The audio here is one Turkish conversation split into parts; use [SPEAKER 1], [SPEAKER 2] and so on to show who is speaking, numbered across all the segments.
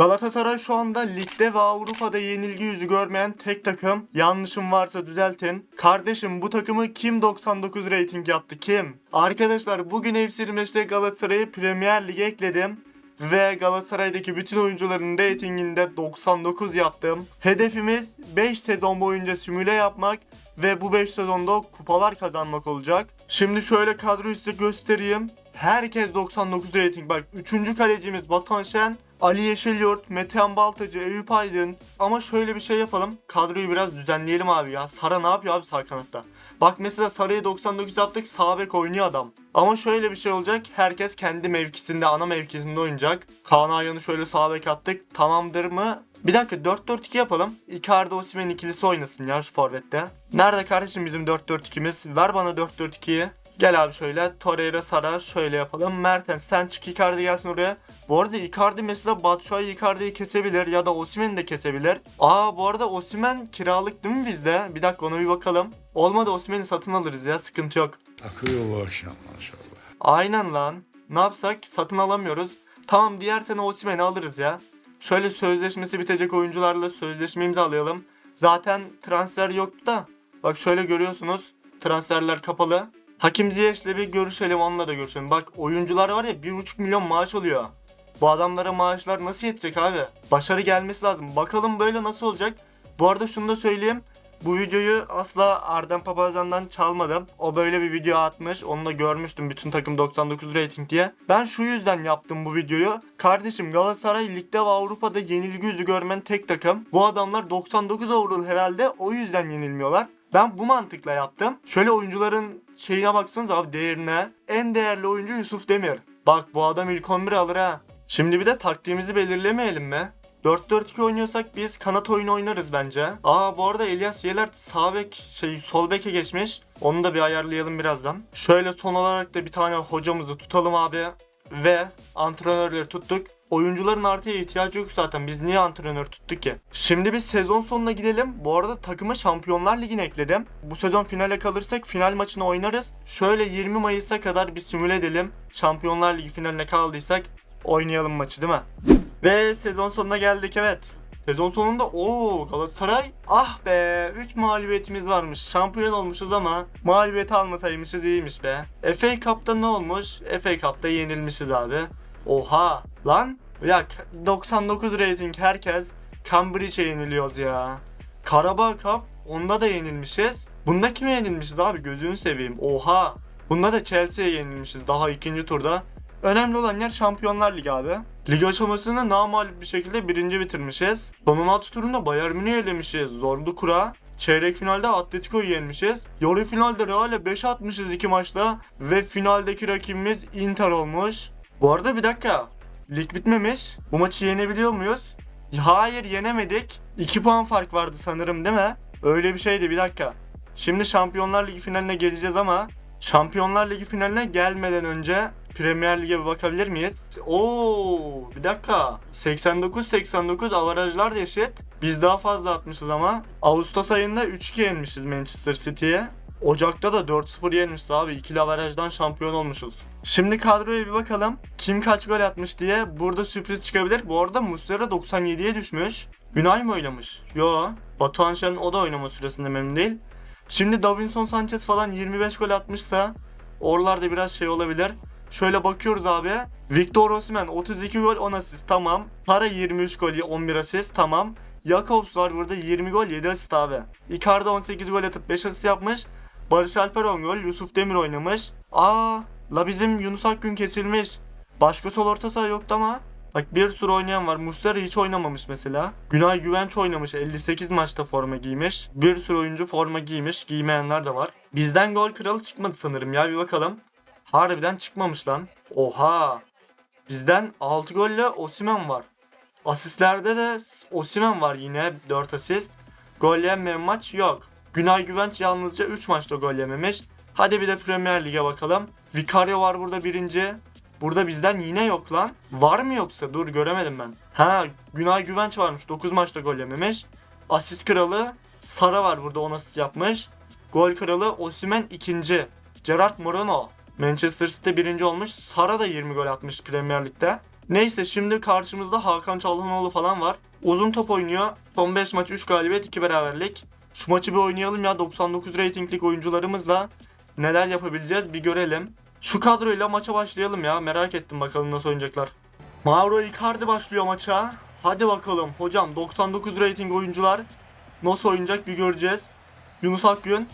[SPEAKER 1] Galatasaray şu anda ligde ve Avrupa'da yenilgi yüzü görmeyen tek takım. Yanlışım varsa düzeltin. Kardeşim bu takımı kim 99 rating yaptı kim? Arkadaşlar bugün F25'te Galatasaray'ı Premier Lig'e ekledim. Ve Galatasaray'daki bütün oyuncuların reytinginde 99 yaptım. Hedefimiz 5 sezon boyunca simüle yapmak ve bu 5 sezonda kupalar kazanmak olacak. Şimdi şöyle kadroyu size göstereyim. Herkes 99 rating. Bak 3. kalecimiz Batuhan Şen, Ali Yeşilyurt, Metehan Baltacı, Eyüp Aydın. Ama şöyle bir şey yapalım. Kadroyu biraz düzenleyelim abi ya. Sara ne yapıyor abi sağ kanatta? Bak mesela Sarı'ya 99 yaptık sağ bek oynuyor adam. Ama şöyle bir şey olacak. Herkes kendi mevkisinde, ana mevkisinde oynayacak. Kaan Ayhan'ı şöyle sağ bek attık. Tamamdır mı? Bir dakika 4-4-2 yapalım. Icardi Osimhen ikilisi oynasın ya şu forvette. Nerede kardeşim bizim 4-4-2'miz? Ver bana 4-4-2'yi. Gel abi şöyle Torreira Sara şöyle yapalım. Mertens sen çık Icardi gelsin oraya. Bu arada Icardi mesela Batshuayi Icardi'yi kesebilir ya da Osimhen'i de kesebilir. Aa bu arada Osimhen kiralık değil mi bizde? Bir dakika ona bir bakalım. Olmadı Osimhen'i satın alırız ya sıkıntı yok.
[SPEAKER 2] Akıyor bu akşam maşallah.
[SPEAKER 1] Aynen lan. Ne yapsak satın alamıyoruz. Tamam diğer sene Osimhen'i alırız ya. Şöyle sözleşmesi bitecek oyuncularla sözleşme imzalayalım. Zaten transfer yoktu da. Bak şöyle görüyorsunuz. Transferler kapalı. Hakim Ziyech'le bir görüşelim onunla da görüşelim. Bak oyuncular var ya 1,5 milyon maaş alıyor. Bu adamlara maaşlar nasıl yetecek abi? Başarı gelmesi lazım. Bakalım böyle nasıl olacak? Bu arada şunu da söyleyeyim. Bu videoyu asla Arden Papazyan'dan çalmadım. O böyle bir video atmış. Onu da görmüştüm bütün takım 99 rating diye. Ben şu yüzden yaptım bu videoyu. Kardeşim Galatasaray ligde ve Avrupa'da yenilgi yüzü görmen tek takım. Bu adamlar 99 overall herhalde o yüzden yenilmiyorlar. Ben bu mantıkla yaptım. Şöyle oyuncuların şeyine baksanız abi değerine. En değerli oyuncu Yusuf Demir. Bak bu adam ilk 11 alır ha. Şimdi bir de taktiğimizi belirlemeyelim mi? 4-4-2 oynuyorsak biz kanat oyunu oynarız bence. Aa bu arada Elias Yelert sağ bek şey sol beke geçmiş. Onu da bir ayarlayalım birazdan. Şöyle son olarak da bir tane hocamızı tutalım abi. Ve antrenörleri tuttuk. Oyuncuların artıya ihtiyacı yok zaten. Biz niye antrenör tuttuk ki? Şimdi biz sezon sonuna gidelim. Bu arada takıma Şampiyonlar Ligi'ne ekledim. Bu sezon finale kalırsak final maçını oynarız. Şöyle 20 Mayıs'a kadar bir simüle edelim. Şampiyonlar Ligi finaline kaldıysak oynayalım maçı değil mi? Ve sezon sonuna geldik evet. Sezon sonunda o Galatasaray ah be 3 mağlubiyetimiz varmış. Şampiyon olmuşuz ama mağlubiyet almasaymışız iyiymiş be. FA Cup'ta ne olmuş? FA Cup'ta yenilmişiz abi. Oha lan ya 99 rating herkes Cambridge'e yeniliyoruz ya. Karabağ Cup onda da yenilmişiz. Bunda kime yenilmişiz abi gözünü seveyim. Oha. Bunda da Chelsea'ye yenilmişiz daha ikinci turda. Önemli olan yer Şampiyonlar Ligi abi. Lig aşamasını namalip bir şekilde birinci bitirmişiz. Son 16 turunda Bayern Münih'i elemişiz. Zorlu kura. Çeyrek finalde Atletico'yu yenmişiz. Yarı finalde Real'e 5 atmışız iki maçta. Ve finaldeki rakibimiz Inter olmuş. Bu arada bir dakika. Lig bitmemiş. Bu maçı yenebiliyor muyuz? Hayır yenemedik. 2 puan fark vardı sanırım değil mi? Öyle bir şeydi bir dakika. Şimdi Şampiyonlar Ligi finaline geleceğiz ama Şampiyonlar Ligi finaline gelmeden önce Premier Lig'e bir bakabilir miyiz? Oo, bir dakika. 89-89 avarajlar da eşit. Biz daha fazla atmışız ama. Ağustos ayında 3-2 yenmişiz Manchester City'ye. Ocak'ta da 4-0 yenmişiz abi. İkili avarajdan şampiyon olmuşuz. Şimdi kadroya bir bakalım. Kim kaç gol atmış diye. Burada sürpriz çıkabilir. Bu arada Muslera 97'ye düşmüş. Günay mı oynamış? Yo. Batuhan Şen o da oynama süresinde memnun değil. Şimdi Davinson Sanchez falan 25 gol atmışsa oralarda biraz şey olabilir. Şöyle bakıyoruz abi. Victor Osimhen 32 gol 10 asist tamam. Para 23 gol 11 asist tamam. Jakobs var burada 20 gol 7 asist abi. Icardi 18 gol atıp 5 asist yapmış. Barış Alper 10 gol. Yusuf Demir oynamış. Aa la bizim Yunus Akgün kesilmiş. Başka sol orta saha yoktu ama. Bak bir sürü oynayan var. Muslera hiç oynamamış mesela. Günay Güvenç oynamış. 58 maçta forma giymiş. Bir sürü oyuncu forma giymiş. Giymeyenler de var. Bizden gol kralı çıkmadı sanırım ya bir bakalım. Harbiden çıkmamış lan. Oha. Bizden 6 golle Osimen var. Asistlerde de Osimen var yine 4 asist. Gol yemeyen maç yok. Günay Güvenç yalnızca 3 maçta gol yememiş. Hadi bir de Premier Lig'e bakalım. Vicario var burada birinci. Burada bizden yine yok lan. Var mı yoksa? Dur göremedim ben. Ha Günay Güvenç varmış. 9 maçta gol yememiş. Asist kralı Sara var burada 10 asist yapmış. Gol kralı Osimhen ikinci. Gerard Moreno. Manchester City birinci olmuş. Sara da 20 gol atmış Premier Lig'de. Neyse şimdi karşımızda Hakan Çalhanoğlu falan var. Uzun top oynuyor. Son 5 maç 3 galibiyet 2 beraberlik. Şu maçı bir oynayalım ya 99 reytinglik oyuncularımızla neler yapabileceğiz bir görelim. Şu kadroyla maça başlayalım ya merak ettim bakalım nasıl oynayacaklar. Mauro Icardi başlıyor maça. Hadi bakalım hocam 99 rating oyuncular nasıl oynayacak bir göreceğiz. Yunus Akgün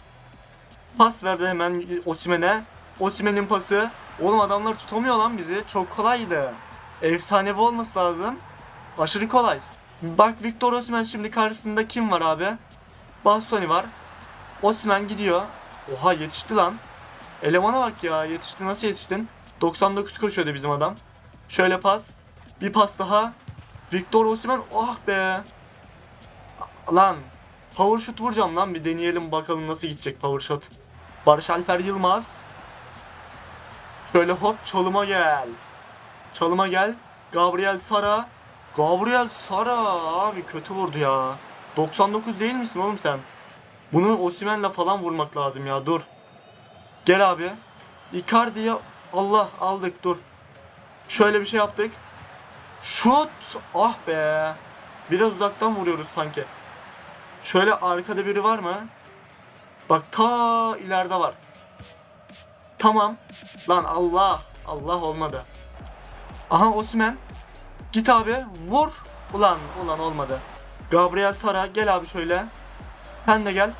[SPEAKER 1] pas verdi hemen Osimen'e. Osimen'in pası. Oğlum adamlar tutamıyor lan bizi. Çok kolaydı. Efsanevi olması lazım. Aşırı kolay. Bak Victor Osimhen şimdi karşısında kim var abi? Bastoni var. Osimhen gidiyor. Oha yetişti lan. Elemana bak ya yetişti nasıl yetiştin? 99 koşuyordu bizim adam. Şöyle pas. Bir pas daha. Victor Osimhen ah be. Lan power shot vuracağım lan bir deneyelim bakalım nasıl gidecek power shot. Barış Alper Yılmaz. Şöyle hop çalıma gel. Çalıma gel. Gabriel Sara. Gabriel Sara abi kötü vurdu ya. 99 değil misin oğlum sen? Bunu Osimhen'le falan vurmak lazım ya dur. Gel abi. Icardi'ye Allah aldık dur. Şöyle bir şey yaptık. Şut! Ah be. Biraz uzaktan vuruyoruz sanki. Şöyle arkada biri var mı? Bak ta ileride var. Tamam. Lan Allah. Allah olmadı. Aha Osman. Git abi vur. Ulan ulan olmadı. Gabriel Sara gel abi şöyle. Sen de gel.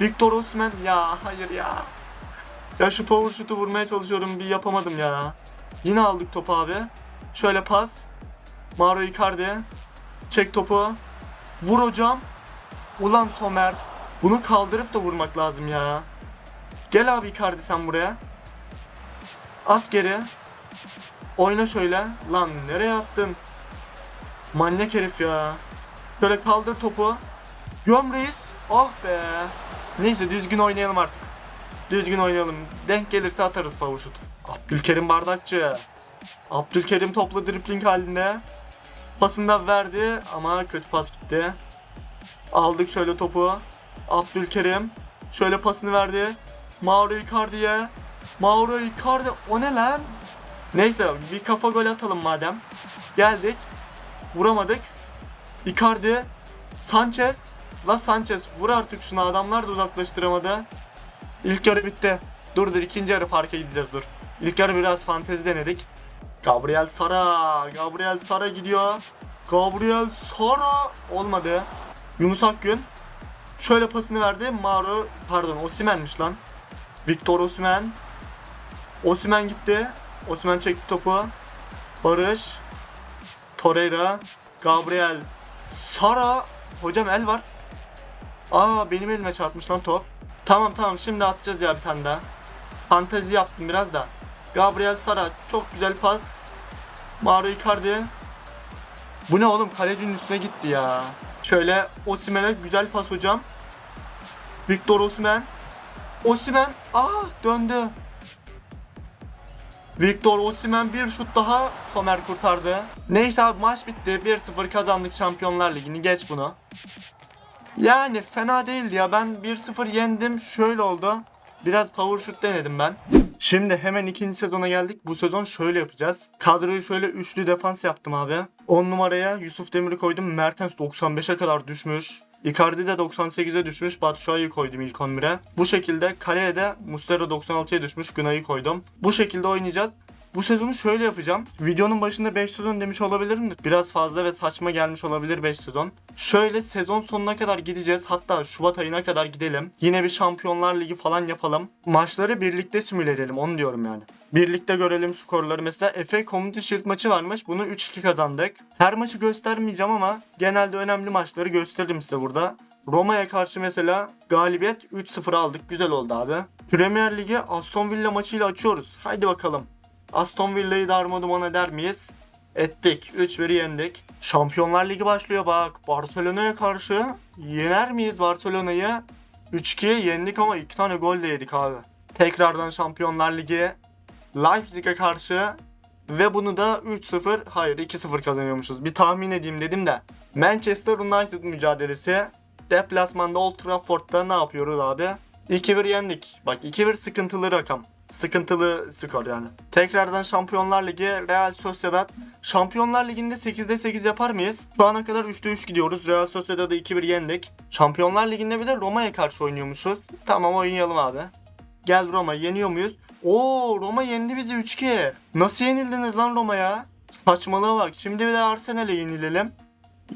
[SPEAKER 1] Victor Osman ya hayır ya. Ya şu power shoot'u vurmaya çalışıyorum bir yapamadım ya. Yine aldık topu abi. Şöyle pas. Mauro Icardi. Çek topu. Vur hocam. Ulan Somer. Bunu kaldırıp da vurmak lazım ya. Gel abi Icardi sen buraya. At geri. Oyna şöyle. Lan nereye attın? Manyak herif ya. Şöyle kaldır topu. Göm reis. Ah be. Neyse düzgün oynayalım artık. Düzgün oynayalım. Denk gelirse atarız power. Abdülkerim Bardakçı. Abdülkerim topla dripling halinde. Pasını da verdi ama kötü pas gitti. Aldık şöyle topu. Abdülkerim. Şöyle pasını verdi. Mauro Icardi'ye. Mauro Icardi o ne lan? Neyse bir kafa gol atalım madem. Geldik. Vuramadık. Icardi. Sanchez. La Sanchez vur artık şunu adamlar da uzaklaştıramadı. İlk yarı bitti. Dur dur ikinci yarı farka gideceğiz dur. İlk yarı biraz fantezi denedik. Gabriel Sara. Gabriel Sara gidiyor. Gabriel Sara olmadı. Yunus Akgün. Şöyle pasını verdi. Mauro pardon Osimen'miş lan. Victor Osimen. Osimen gitti. Osimen çekti topu. Barış. Torreira. Gabriel. Sara. Hocam el var. Aa benim elime çarpmış lan top. Tamam tamam şimdi atacağız ya bir tane daha. Fantezi yaptım biraz da. Gabriel Sara çok güzel pas. Mauro Icardi. Bu ne oğlum kalecinin üstüne gitti ya. Şöyle Osimhen'e güzel pas hocam. Victor Osimhen. Osimhen ah döndü. Victor Osimhen bir şut daha Somer kurtardı. Neyse abi maç bitti. 1-0 kazandık Şampiyonlar Ligi'ni. Geç bunu. Yani fena değildi ya. Ben 1-0 yendim. Şöyle oldu. Biraz power shoot denedim ben. Şimdi hemen ikinci sezona geldik. Bu sezon şöyle yapacağız. Kadroyu şöyle üçlü defans yaptım abi. 10 numaraya Yusuf Demir'i koydum. Mertens 95'e kadar düşmüş. Icardi de 98'e düşmüş. Batshuayi'yi koydum ilk 11'e. Bu şekilde kaleye de Muslera 96'ya düşmüş. Günay'ı koydum. Bu şekilde oynayacağız. Bu sezonu şöyle yapacağım. Videonun başında 5 sezon demiş olabilirim. Biraz fazla ve saçma gelmiş olabilir 5 sezon. Şöyle sezon sonuna kadar gideceğiz. Hatta Şubat ayına kadar gidelim. Yine bir Şampiyonlar Ligi falan yapalım. Maçları birlikte simüle edelim onu diyorum yani. Birlikte görelim skorları. Mesela FA Community Shield maçı varmış. Bunu 3-2 kazandık. Her maçı göstermeyeceğim ama genelde önemli maçları gösterdim size burada. Roma'ya karşı mesela galibiyet 3-0 aldık. Güzel oldu abi. Premier Ligi Aston Villa maçıyla açıyoruz. Haydi bakalım. Aston Villa'yı darmaduman eder miyiz? Ettik. 3-1 yendik. Şampiyonlar Ligi başlıyor bak. Barcelona'ya karşı yener miyiz Barcelona'yı? 3-2'ye yendik ama 2 tane gol de yedik abi. Tekrardan Şampiyonlar Ligi Leipzig'e karşı ve bunu da 3-0 hayır 2-0 kazanıyormuşuz. Bir tahmin edeyim dedim de. Manchester United mücadelesi deplasmanda Old Trafford'da ne yapıyoruz abi? 2-1 yendik. Bak 2-1 sıkıntılı rakam. Sıkıntılı skor yani. Tekrardan Şampiyonlar Ligi Real Sociedad. Şampiyonlar Ligi'nde 8'de 8 yapar mıyız? Şu ana kadar 3'te 3 gidiyoruz. Real Sociedad'ı 2-1 yendik. Şampiyonlar Ligi'nde bir de Roma'ya karşı oynuyormuşuz. Tamam oynayalım abi. Gel Roma yeniyor muyuz? Oo Roma yendi bizi 3-2. Nasıl yenildiniz lan Roma'ya? Saçmalığa bak. Şimdi bir de Arsenal'e yenilelim.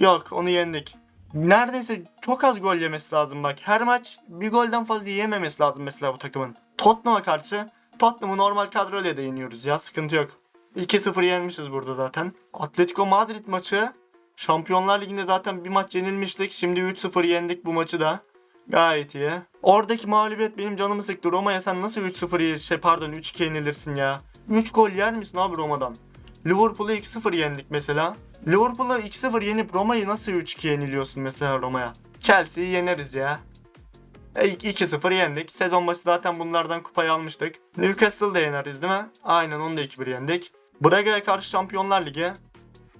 [SPEAKER 1] Yok onu yendik. Neredeyse çok az gol yemesi lazım bak. Her maç bir golden fazla yiyememesi lazım mesela bu takımın. Tottenham'a karşı Tottenham'ı normal kadroyla da yeniyoruz ya sıkıntı yok. 2-0 yenmişiz burada zaten. Atletico Madrid maçı Şampiyonlar Ligi'nde zaten bir maç yenilmiştik. Şimdi 3-0 yendik bu maçı da. Gayet iyi. Oradaki mağlubiyet benim canımı sıktı. Roma'ya sen nasıl 3-0 ye- şey pardon 3-2 yenilirsin ya. 3 gol yer misin abi Roma'dan? Liverpool'u 2-0 yendik mesela. Liverpool'u 2-0 yenip Roma'yı nasıl 3-2 yeniliyorsun mesela Roma'ya? Chelsea'yi yeneriz ya. E, 2-0 yendik. Sezon başı zaten bunlardan kupayı almıştık. Newcastle'da yeneriz değil mi? Aynen onu da 2-1 yendik. Braga'ya karşı Şampiyonlar Ligi.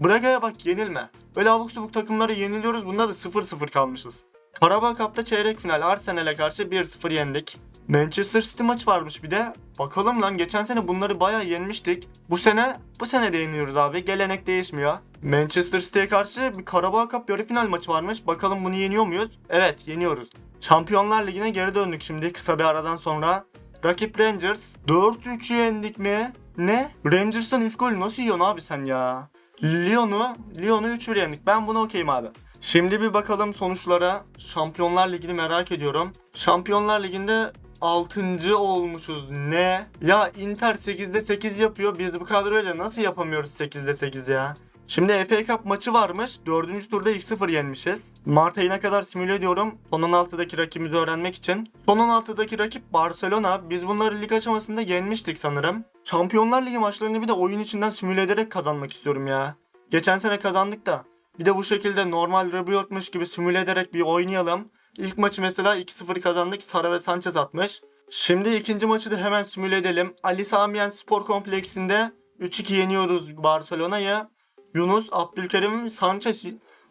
[SPEAKER 1] Braga'ya bak yenilme. Böyle abuk subuk takımları yeniliyoruz. Bunda da 0-0 kalmışız. Karabağ Cup'ta çeyrek final Arsenal'e karşı 1-0 yendik. Manchester City maçı varmış bir de. Bakalım lan geçen sene bunları bayağı yenmiştik. Bu sene bu sene de yeniyoruz abi. Gelenek değişmiyor. Manchester City'ye karşı bir Karabağ Cup yarı final maçı varmış. Bakalım bunu yeniyor muyuz? Evet yeniyoruz. Şampiyonlar Ligi'ne geri döndük şimdi kısa bir aradan sonra. Rakip Rangers 4-3 yendik mi? Ne? Rangers'tan 3 gol nasıl yiyorsun abi sen ya? Lyon'u Lyon'u 3-1 yendik. Ben bunu okeyim abi. Şimdi bir bakalım sonuçlara. Şampiyonlar Ligi'ni merak ediyorum. Şampiyonlar Ligi'nde 6. olmuşuz. Ne? Ya Inter 8'de 8 yapıyor. Biz bu kadroyla nasıl yapamıyoruz 8'de 8 ya? Şimdi FA Cup maçı varmış. 4. turda 2-0 yenmişiz. Mart ayına kadar simüle ediyorum. Son 16'daki rakibimizi öğrenmek için. Son 16'daki rakip Barcelona. Biz bunları lig aşamasında yenmiştik sanırım. Şampiyonlar Ligi maçlarını bir de oyun içinden simüle ederek kazanmak istiyorum ya. Geçen sene kazandık da. Bir de bu şekilde normal rebuild'mış gibi simüle ederek bir oynayalım. İlk maçı mesela 2-0 kazandık. Sara ve Sanchez atmış. Şimdi ikinci maçı da hemen simüle edelim. Ali Sami Yen Spor Kompleksinde 3-2 yeniyoruz Barcelona'ya. Yunus, Abdülkerim, Sanchez.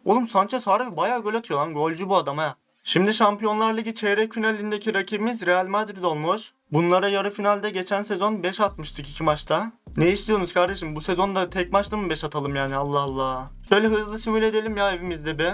[SPEAKER 1] Oğlum Sanchez harbi bayağı gol atıyor lan. Golcü bu adam ha. Şimdi Şampiyonlar Ligi çeyrek finalindeki rakibimiz Real Madrid olmuş. Bunlara yarı finalde geçen sezon 5 atmıştık iki maçta. Ne istiyorsunuz kardeşim? Bu sezonda tek maçta mı 5 atalım yani Allah Allah. Şöyle hızlı simüle edelim ya evimizde bir.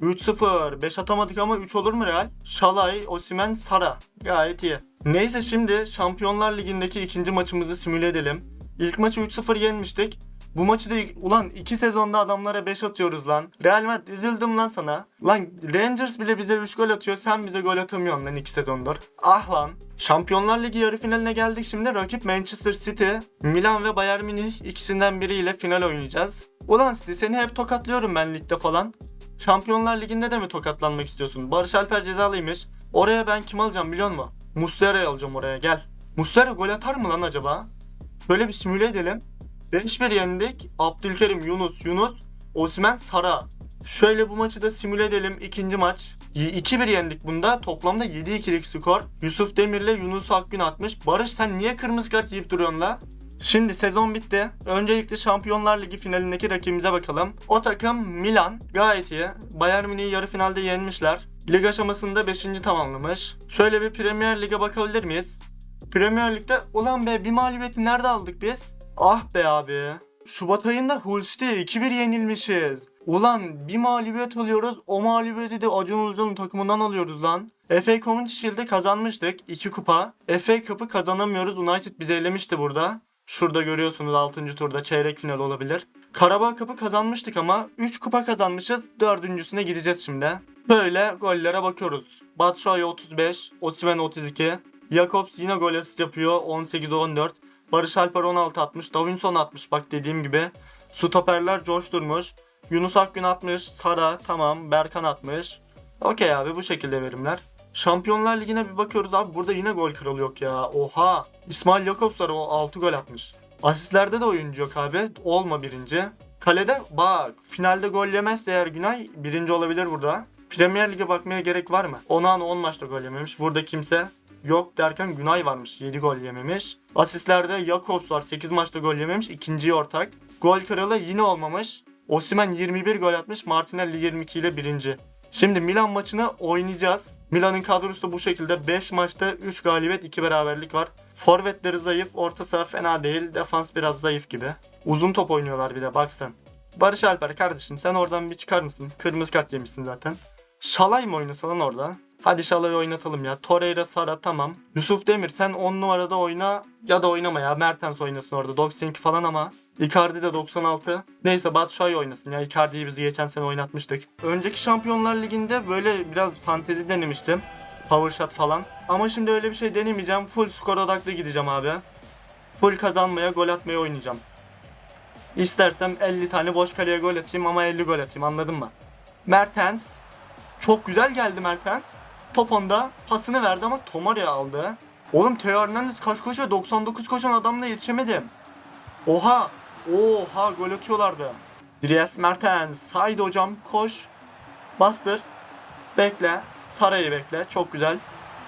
[SPEAKER 1] 3-0. 5 atamadık ama 3 olur mu Real? Şalay, Osimen, Sara. Gayet iyi. Neyse şimdi Şampiyonlar Ligi'ndeki ikinci maçımızı simüle edelim. İlk maçı 3-0 yenmiştik. Bu maçı da ulan 2 sezonda adamlara 5 atıyoruz lan. Real Madrid üzüldüm lan sana. Lan Rangers bile bize 3 gol atıyor sen bize gol atamıyorsun lan 2 sezondur. Ah lan. Şampiyonlar Ligi yarı finaline geldik şimdi rakip Manchester City. Milan ve Bayern Münih ikisinden biriyle final oynayacağız. Ulan City seni hep tokatlıyorum ben ligde falan. Şampiyonlar Ligi'nde de mi tokatlanmak istiyorsun? Barış Alper cezalıymış. Oraya ben kim alacağım biliyor musun? Muslera'yı alacağım oraya gel. Muslera gol atar mı lan acaba? Böyle bir simüle edelim. 5-1 yendik. Abdülkerim, Yunus, Yunus, Osman, Sara. Şöyle bu maçı da simüle edelim. İkinci maç. Y- 2-1 yendik bunda. Toplamda 7-2'lik skor. Yusuf Demir'le Yunus Akgün atmış. Barış sen niye kırmızı kart yiyip duruyorsun la? Şimdi sezon bitti. Öncelikle Şampiyonlar Ligi finalindeki rakibimize bakalım. O takım Milan. Gayet iyi. Bayern Münih'i yarı finalde yenmişler. Lig aşamasında 5. tamamlamış. Şöyle bir Premier Lig'e bakabilir miyiz? Premier Lig'de ulan be bir mağlubiyeti nerede aldık biz? Ah be abi. Şubat ayında Hull City'ye 2-1 yenilmişiz. Ulan bir mağlubiyet alıyoruz. O mağlubiyeti de Acun Ilıcalı'nın takımından alıyoruz lan. FA Community Shield'de kazanmıştık. 2 kupa. FA Cup'ı kazanamıyoruz. United bizi elemişti burada. Şurada görüyorsunuz 6. turda çeyrek final olabilir. Karabağ Cup'ı kazanmıştık ama 3 kupa kazanmışız. Dördüncüsüne gideceğiz şimdi. Böyle gollere bakıyoruz. Batshuayi 35, Osimhen 32. Jakobs yine gol asist yapıyor 18-14. Barış Alper 16 atmış. Davinson atmış bak dediğim gibi. Stoperler coşturmuş. Yunus Akgün atmış. Sara tamam. Berkan atmış. Okey abi bu şekilde verimler. Şampiyonlar Ligi'ne bir bakıyoruz abi burada yine gol kralı yok ya. Oha. İsmail Jakobs var o 6 gol atmış. Asistlerde de oyuncu yok abi. Olma birinci. Kalede bak finalde gol yemezse eğer Günay birinci olabilir burada. Premier Lig'e bakmaya gerek var mı? Onana 10 maçta gol yememiş. Burada kimse yok derken Günay varmış 7 gol yememiş. Asistlerde Jakobs var 8 maçta gol yememiş. ikinci ortak. Gol kralı yine olmamış. Osimhen 21 gol atmış. Martinelli 22 ile birinci. Şimdi Milan maçını oynayacağız. Milan'ın kadrosu bu şekilde 5 maçta 3 galibiyet 2 beraberlik var. Forvetleri zayıf, orta saha fena değil, defans biraz zayıf gibi. Uzun top oynuyorlar bir de bak sen. Barış Alper kardeşim sen oradan bir çıkar mısın? Kırmızı kart yemişsin zaten. Şalay mı oynasa lan orada? Hadi Şalay'ı oynatalım ya. Torreira, Sara tamam. Yusuf Demir sen 10 numarada oyna ya da oynama ya. Mertens oynasın orada. 92 falan ama. Icardi de 96. Neyse Batshuayi oynasın ya. Icardi'yi biz geçen sene oynatmıştık. Önceki Şampiyonlar Ligi'nde böyle biraz fantezi denemiştim. Power shot falan. Ama şimdi öyle bir şey denemeyeceğim. Full skor odaklı gideceğim abi. Full kazanmaya, gol atmaya oynayacağım. İstersem 50 tane boş kaleye gol atayım ama 50 gol atayım anladın mı? Mertens. Çok güzel geldi Mertens. Top onda pasını verdi ama Tomarya aldı. Oğlum Teo Hernandez kaç koşuyor? 99 koşan adamla yetişemedim. Oha! Oha gol atıyorlardı. Dries Mertens. Haydi hocam koş. Bastır. Bekle. Sara'yı bekle. Çok güzel.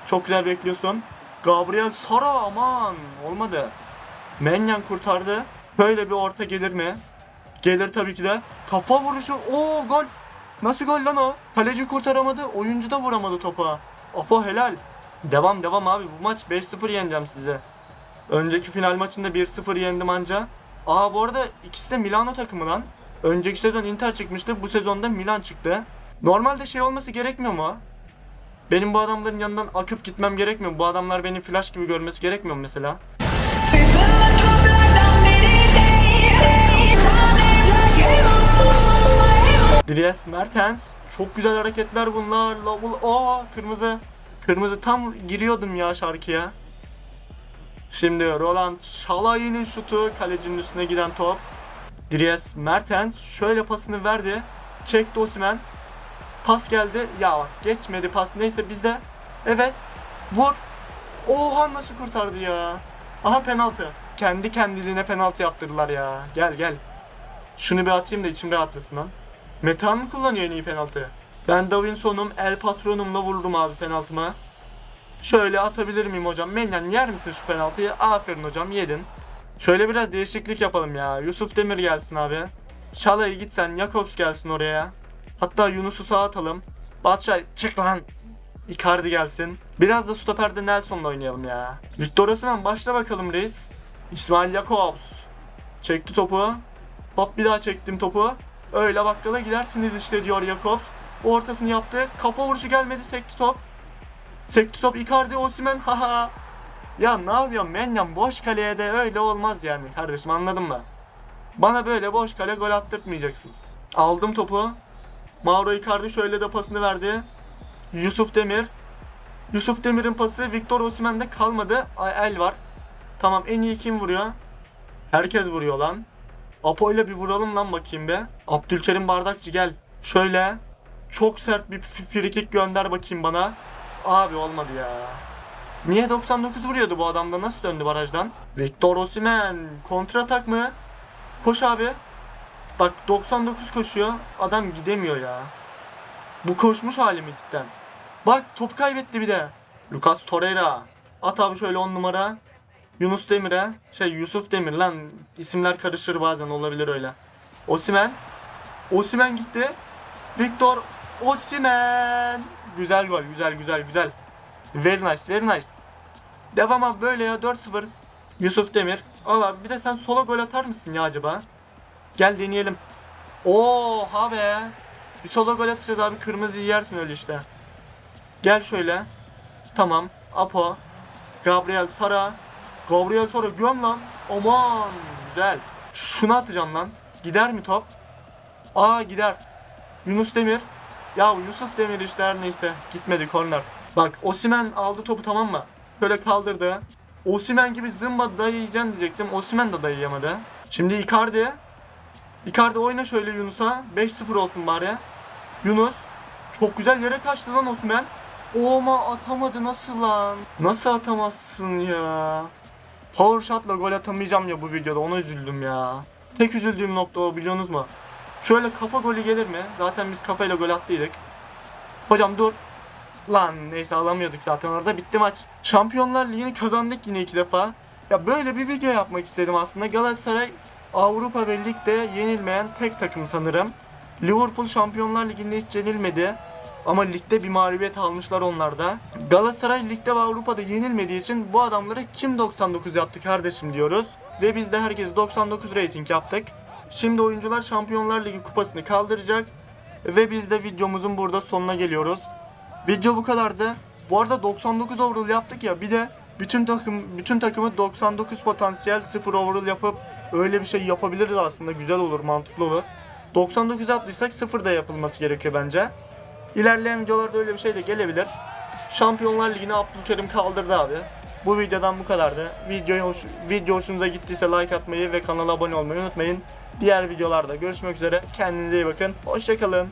[SPEAKER 1] Çok güzel bekliyorsun. Gabriel Sara aman. Olmadı. Menyan kurtardı. Böyle bir orta gelir mi? Gelir tabii ki de. Kafa vuruşu. Oo gol. Nasıl gol lan o? Kaleci kurtaramadı. Oyuncu da vuramadı topa. Apo helal. Devam devam abi. Bu maç 5-0 yeneceğim size. Önceki final maçında 1-0 yendim anca. Aa bu arada ikisi de Milano takımı lan. Önceki sezon Inter çıkmıştı. Bu sezonda Milan çıktı. Normalde şey olması gerekmiyor mu? Benim bu adamların yanından akıp gitmem gerekmiyor mu? Bu adamlar beni flash gibi görmesi gerekmiyor mu mesela? Dries Mertens. Çok güzel hareketler bunlar. Lavul. Aa kırmızı. Kırmızı tam giriyordum ya şarkıya. Şimdi Roland Şalay'ın şutu. Kalecinin üstüne giden top. Dries Mertens şöyle pasını verdi. Çekti Osimhen. Pas geldi. Ya bak geçmedi pas. Neyse bizde. Evet. Vur. Oha nasıl kurtardı ya. Aha penaltı. Kendi kendiliğine penaltı yaptırdılar ya. Gel gel. Şunu bir atayım da içim rahatlasın lan. Metan mı kullanıyor en iyi penaltı? Ben Davinson'um, El Patronum'la vururum abi penaltıma. Şöyle atabilir miyim hocam? Menyan yer misin şu penaltıyı? Aferin hocam yedin. Şöyle biraz değişiklik yapalım ya. Yusuf Demir gelsin abi. Şalay'ı gitsen, Jakobs gelsin oraya. Hatta Yunus'u sağa atalım. Batşay çık lan. Icardi gelsin. Biraz da stoperde Nelson'la oynayalım ya. Victor Osimhen başla bakalım reis. İsmail Jakobs. Çekti topu. Hop bir daha çektim topu. Öyle bakkala gidersiniz işte diyor Jakobs. Ortasını yaptı. Kafa vuruşu gelmedi sekti top. Sekti top Icardi Osimhen haha. Ya ne yapıyorsun Menyan boş kaleye de öyle olmaz yani kardeşim anladın mı? Bana böyle boş kale gol attırtmayacaksın. Aldım topu. Mauro Icardi şöyle de pasını verdi. Yusuf Demir. Yusuf Demir'in pası Victor Osimhen'de kalmadı. El var. Tamam en iyi kim vuruyor? Herkes vuruyor lan. Apo ile bir vuralım lan bakayım be. Abdülkerim Bardakçı gel. Şöyle. Çok sert bir frikik gönder bakayım bana. Abi olmadı ya. Niye 99 vuruyordu bu adamda? Nasıl döndü barajdan? Victor Osimhen. Kontratak mı? Koş abi. Bak 99 koşuyor. Adam gidemiyor ya. Bu koşmuş hali mi cidden? Bak top kaybetti bir de. Lucas Torreira. At abi şöyle 10 numara. Yunus Demir'e. Şey Yusuf Demir lan. isimler karışır bazen olabilir öyle. Osimen. Osimen gitti. Victor Osimen. Güzel gol. Güzel güzel güzel. Very nice. Very nice. Devam abi böyle ya 4-0. Yusuf Demir. Al abi bir de sen sola gol atar mısın ya acaba? Gel deneyelim. Oha be. Bir sola gol atacağız abi kırmızı yersin öyle işte. Gel şöyle. Tamam. Apo. Gabriel Sara. Gabriel Sara göm lan. Aman. Güzel. Şunu atacağım lan. Gider mi top? Aa gider. Yunus Demir. Ya Yusuf Demir işte her neyse. Gitmedi korner. Bak Osimen aldı topu tamam mı? Şöyle kaldırdı. Osimen gibi zımba dayayacaksın diyecektim. Osimen de dayayamadı. Şimdi Icardi. Icardi oyna şöyle Yunus'a. 5-0 olsun bari. Yunus. Çok güzel yere kaçtı lan Osman. Oma atamadı nasıl lan? Nasıl atamazsın ya? Power shot'la gol atamayacağım ya bu videoda ona üzüldüm ya. Tek üzüldüğüm nokta o biliyorsunuz mu? Şöyle kafa golü gelir mi? Zaten biz kafayla gol attıydık. Hocam dur. Lan neyse alamıyorduk zaten orada bitti maç. Şampiyonlar Ligi'ni kazandık yine iki defa. Ya böyle bir video yapmak istedim aslında. Galatasaray Avrupa ve Lig'de yenilmeyen tek takım sanırım. Liverpool Şampiyonlar Ligi'nde hiç yenilmedi. Ama ligde bir mağlubiyet almışlar onlar da. Galatasaray ligde ve Avrupa'da yenilmediği için bu adamlara kim 99 yaptı kardeşim diyoruz. Ve biz de herkes 99 rating yaptık. Şimdi oyuncular Şampiyonlar Ligi kupasını kaldıracak. Ve biz de videomuzun burada sonuna geliyoruz. Video bu kadardı. Bu arada 99 overall yaptık ya bir de bütün takım bütün takımı 99 potansiyel 0 overall yapıp öyle bir şey yapabiliriz aslında güzel olur mantıklı olur. 99 yaptıysak 0 da yapılması gerekiyor bence. İlerleyen videolarda öyle bir şey de gelebilir. Şampiyonlar Ligi'ni Abdülkerim kaldırdı abi. Bu videodan bu kadardı. Video, hoş, video hoşunuza gittiyse like atmayı ve kanala abone olmayı unutmayın. Diğer videolarda görüşmek üzere. Kendinize iyi bakın. Hoşçakalın.